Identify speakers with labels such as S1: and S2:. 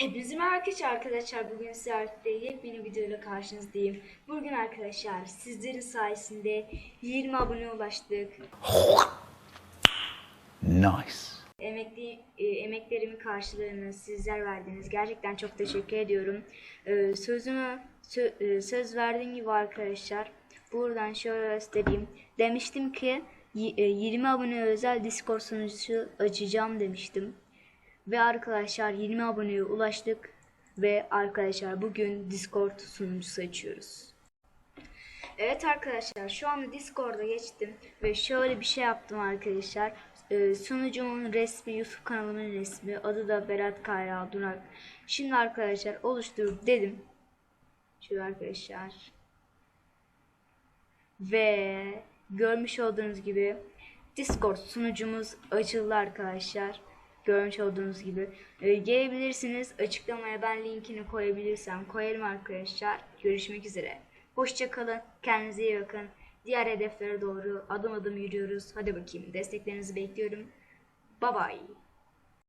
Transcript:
S1: Hepinize merhaba arkadaşlar. arkadaşlar. Bugün sizlerle yepyeni videoyla karşınızdayım. Bugün arkadaşlar sizlerin sayesinde 20 abone ulaştık.
S2: Nice.
S1: Emekli, e, emeklerimin karşılığını sizler verdiniz. Gerçekten çok teşekkür ediyorum. E, sözümü sö- e, söz verdiğim gibi arkadaşlar. Buradan şöyle göstereyim. Demiştim ki y- e, 20 abone özel Discord sunucusu açacağım demiştim. Ve arkadaşlar 20 aboneye ulaştık. Ve arkadaşlar bugün Discord sunucusu açıyoruz. Evet arkadaşlar şu anda Discord'a geçtim ve şöyle bir şey yaptım arkadaşlar. Ee, sunucumun resmi, YouTube kanalımın resmi, adı da Berat Kayra Durak. Şimdi arkadaşlar oluştur dedim. Şöyle arkadaşlar. Ve görmüş olduğunuz gibi Discord sunucumuz açıldı arkadaşlar. Görmüş olduğunuz gibi. Ee, gelebilirsiniz. Açıklamaya ben linkini koyabilirsem koyarım arkadaşlar. Görüşmek üzere. Hoşça kalın. Kendinize iyi bakın. Diğer hedeflere doğru adım adım yürüyoruz. Hadi bakayım. Desteklerinizi bekliyorum. Bye bye.